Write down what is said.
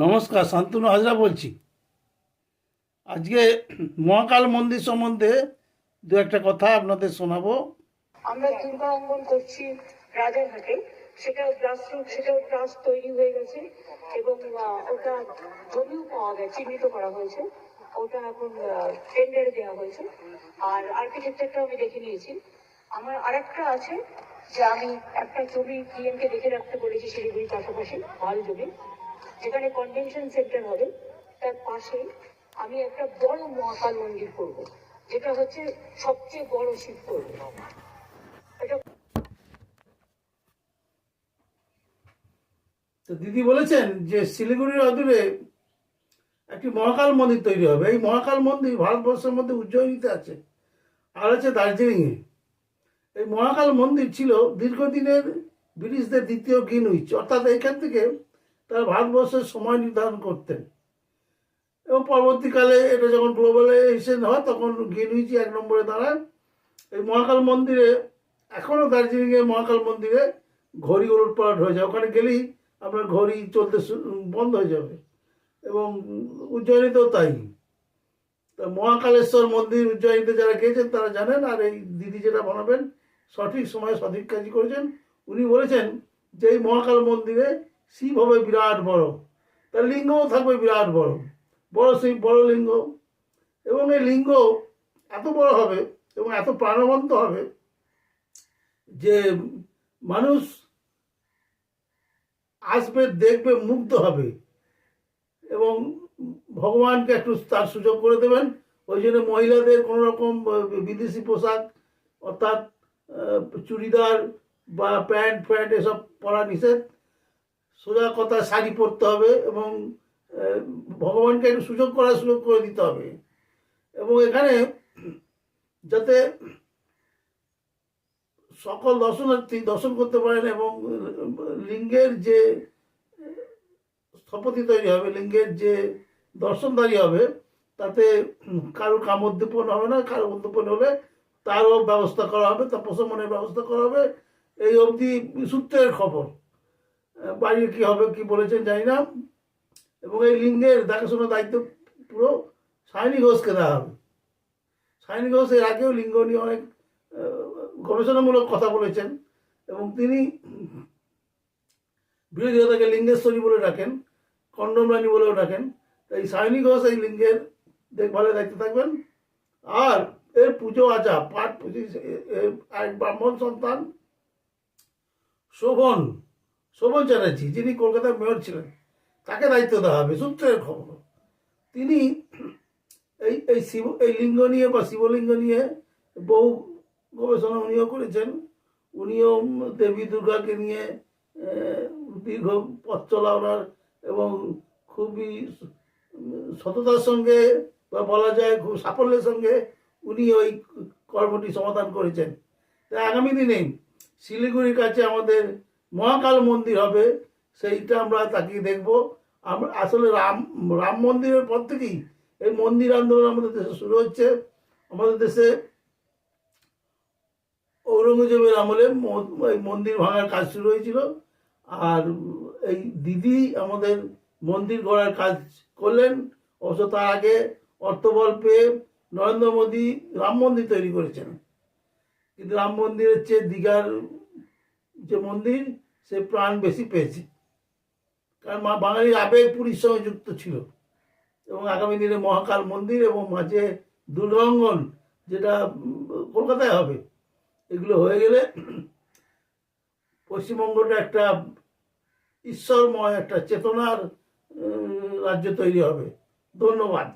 নমস্কার, শান্তনু হাজরা বলছি। আজকে মহাকাল মন্দির সম্বন্ধে দু একটা কথা আপনাদের শোনাবো। আমরা দুর্গা অঙ্গন করছি রাজারহাটে। সেটাও গ্রাসরুট সেটাও ট্রাস্ট তৈরি হয়ে গেছে এবং ওটা জমিও পাওয়া গেছে, চিহ্নিত করা হয়েছে। ওটা এখন টেন্ডার দেওয়া হয়েছে। আর আর্কিটেকচারটা আমি দেখে নিয়েছি। আমার আরেকটা আছে যে আমি একটা জমি পিএমকে দেখে রাখতে বলেছি শিলিগুড়ির পাশাপাশি ভালো জমি। যেখানে কনভেনশন সেন্টার হবে। তার পাশে আমি একটা বড় মহাকাল মন্দির করব, যেটা হচ্ছে সবচেয়ে বড় শিব করব। দিদি বলেছেন যে শিলিগুড়ির অদূরে একটি মহাকাল মন্দির তৈরি হবে। এই মহাকাল মন্দির ভারতবর্ষের মধ্যে উজ্জয়িনীতে আছে, আর আছে দার্জিলিংয়ে। এই মহাকাল মন্দির ছিল দীর্ঘদিনের ব্রিটিশদের দ্বিতীয় গ্রিনউইচ, অর্থাৎ এখান থেকে তারা ভারতবর্ষের সময় নির্ধারণ করতেন। এবং পরবর্তীকালে এটা যখন গ্লোবালাইজেশন হয়, তখন গ্রিনউইচই এক নম্বরে দাঁড়ায়। এই মহাকাল মন্দিরে এখনও দার্জিলিংয়ে মহাকাল মন্দিরে ঘড়ি উলটপালট হয়ে যায়। ওখানে গেলেই আপনার ঘড়ি চলতে বন্ধ হয়ে যাবে। এবং উজ্জয়িনীতেও তাই। তা মহাকালেশ্বর মন্দির উজ্জয়িনীতে যারা গিয়েছেন, তারা জানেন, আর এই দিদি যেটা বানাবেন, সঠিক সময়ে সঠিক কাজই করেছেন। উনি বলেছেন যে এই মহাকাল মন্দিরে শিব হবে বিরাট বড়। তার লিঙ্গও থাকবে বিরাট বড়। বড় শিব, বড় লিঙ্গ। এবং এই লিঙ্গ এত বড় হবে এবং এত প্রাণবন্ত হবে যে মানুষ আসবে, দেখবে, মুগ্ধ হবে। এবং ভগবানকে একটু তার সুযোগ করে দেবেন। ওই জন্য মহিলাদের কোনো রকম বিদেশি পোশাক অর্থাৎ চুড়িদার বা প্যান্ট, ফ্যান্ট এসব পরা নিষেধ। সোজা কথা শাড়ি পরতে হবে এবং ভগবানকে একটু সুযোগ করার সুযোগ করে দিতে হবে। এবং এখানে যাতে সকল দর্শনার্থী দর্শন করতে পারেন এবং লিঙ্গের যে স্থপতি তৈরি হবে, লিঙ্গের যে দর্শনদারি হবে, তাতে কারও কামোদ্দীপন হবে না, কারও উদ্দীপন হলে তারও ব্যবস্থা করা হবে, তার প্রশমনের ব্যবস্থা করা হবে। এই অবধি সূত্রের খবর। বাইরে কি হবে, কি বলেছেন জানি না। এবং এই লিঙ্গের দেখাশোনার দায়িত্ব পুরো সায়নী ঘোষকে দেওয়া হবে। সায়নী ঘোষ এর আগেও লিঙ্গ নিয়ে অনেক গবেষণামূলক কথা বলেছেন। এবং তিনি বিরোধী বিরোধীতাকে লিঙ্গেশ্বরী বলে ডাকেন, কন্ডম রানী বলেও ডাকেন। তাই সায়নী ঘোষ এই লিঙ্গের দেখভালের দায়িত্বে থাকবেন। আর এর পুজো আচা পাঠ পুজো এক ব্রাহ্মণ সন্তান, শোভন। শোভন চ্যাটার্জি, যিনি কলকাতার মেয়র ছিলেন, তাকে দায়িত্ব দেওয়া হবে, সূত্রের খবর। তিনি এই এই শিব, এই লিঙ্গ নিয়ে বা শিবলিঙ্গ নিয়ে বহু গবেষণা উনিও করেছেন। উনিও দেবী দুর্গাকে নিয়ে দীর্ঘ পথ চলা ওনার এবং খুবই সততার সঙ্গে বা বলা যায় খুব সাফল্যের সঙ্গে উনি ওই কর্মটি সমাধান করেছেন। তাই আগামী দিনে শিলিগুড়ির কাছে আমাদের মহাকাল মন্দির হবে, সেইটা আমরা তাকিয়ে দেখব। আমরা আসলে রাম রাম মন্দিরের পর থেকেই এই মন্দির আন্দোলন আমাদের দেশে শুরু হচ্ছে। আমাদের দেশে ঔরঙ্গজেবের আমলে এই মন্দির ভাঙার কাজ শুরু হয়েছিল। আর এই দিদি আমাদের মন্দির গড়ার কাজ করলেন। অবশ্য তার আগে অর্থবল পেয়ে নরেন্দ্র মোদী রাম মন্দির তৈরি করেছেন। কিন্তু রাম মন্দিরের চেয়ে দীঘার যে মন্দির, সে প্রাণ বেশি পেয়েছে। কারণ মা বাঙালির আবেগ পুরীর সঙ্গে যুক্ত ছিল। এবং আগামী দিনে মহাকাল মন্দির এবং মাঝে দুর্গাঙ্গন, যেটা কলকাতায় হবে, এগুলো হয়ে গেলে পশ্চিমবঙ্গটা একটা ঈশ্বরময়, একটা চেতনার রাজ্য তৈরি হবে। ধন্যবাদ।